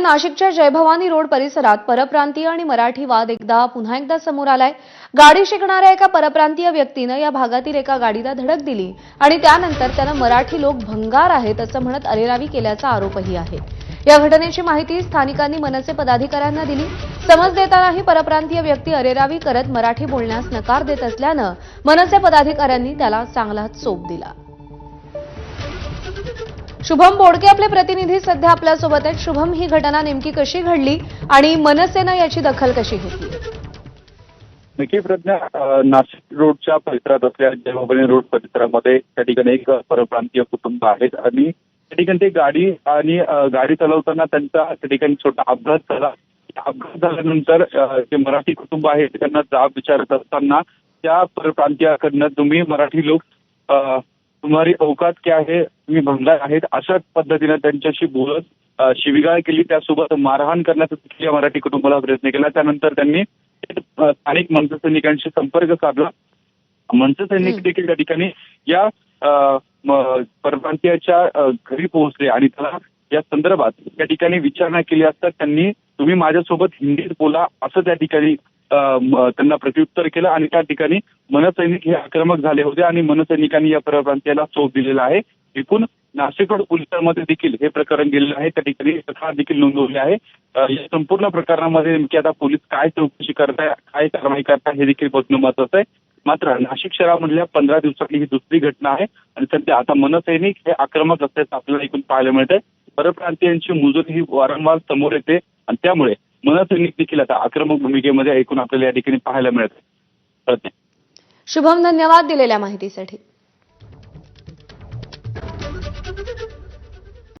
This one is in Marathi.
नाशिकच्या जयभवानी रोड परिसरात परप्रांतीय आणि मराठी वाद एकदा पुन्हा एकदा समोर आलाय. गाडी शिकणाऱ्या एका परप्रांतीय व्यक्तीनं या भागातील एका गाडीला धडक दिली आणि त्यानंतर त्यानं मराठी लोक भंगार आहेत असं म्हणत अरेरावी केल्याचा आरोपही आहे. या घटनेची माहिती स्थानिकांनी मनसे पदाधिकाऱ्यांना दिली. समज देतानाही परप्रांतीय व्यक्ती अरेरावी करत मराठी बोलण्यास नकार देत असल्यानं मनसे पदाधिकाऱ्यांनी त्याला चांगलाच चोप दिला. शुभम बोडके आपले प्रतिनिधी सध्या आपल्यासोबत आहेत. शुभम ही घटना नेमकी कशी घडली आणि मनसेनं याची दखल कशी घेतली? नक्की प्रज्ञा नाशिक रोडच्या परिसरात असलेल्या जयभवानी रोड परिसरामध्ये त्या ठिकाणी एक परप्रांतीय कुटुंब आहेत आणि त्या ठिकाणी ते गाडी आणि गाडी चालवताना त्यांचा त्या ठिकाणी छोटा अपघात झाला. अपघात झाल्यानंतर जे मराठी कुटुंब आहे त्यांना जाब विचारत असताना त्या परप्रांतीयाकडनं तुम्ही मराठी लोक तुम्हारी औकात क्या आहे तुम्ही भंगार आहेत? अशा पद्धतीने त्यांच्याशी बोलत शिवीगाळ केली. त्यासोबत मारहाण करण्याचा देखील या मराठी कुटुंबाला प्रयत्न केला. त्यानंतर त्यांनी स्थानिक मनसे सैनिकांशी संपर्क साधला. मनसे सैनिक. देखील त्या ठिकाणी या परप्रांतीयाच्या घरी पोहोचले आणि त्याला या संदर्भात त्या ठिकाणी विचारणा केली असता त्यांनी तुम्ही माझ्यासोबत हिंदीत बोला असं त्या ठिकाणी त्यांना प्रत्युत्तर केलं आणि त्या ठिकाणी मनसैनिक हे आक्रमक झाले होते आणि मनसैनिकांनी या परप्रांतीयाला चोप दिलेला आहे. एकूण नाशिक रोड पोलिसांमध्ये देखील हे प्रकरण गेलेलं आहे. त्या ठिकाणी तक्रार देखील नोंदवली आहे. या संपूर्ण प्रकरणामध्ये नेमकी आता पोलीस काय चौकशी करताय काय कारवाई करताय हे देखील बघणं महत्वाचं आहे. मात्र नाशिक शहरामधल्या पंधरा दिवसातली ही दुसरी घटना आहे आणि सध्या आता मनसैनिक हे आक्रमक असल्याचं आपल्याला एकूण पाहायला मिळत आहे परप्रांतीयांची मुजूर ही वारंवार समोर येते आणि त्यामुळे मनसैनिक देखील आता आक्रमक भूमिकेमध्ये ऐकून आपल्याला या ठिकाणी पाहायला मिळत शुभम धन्यवाद दिलेल्या माहितीसाठी.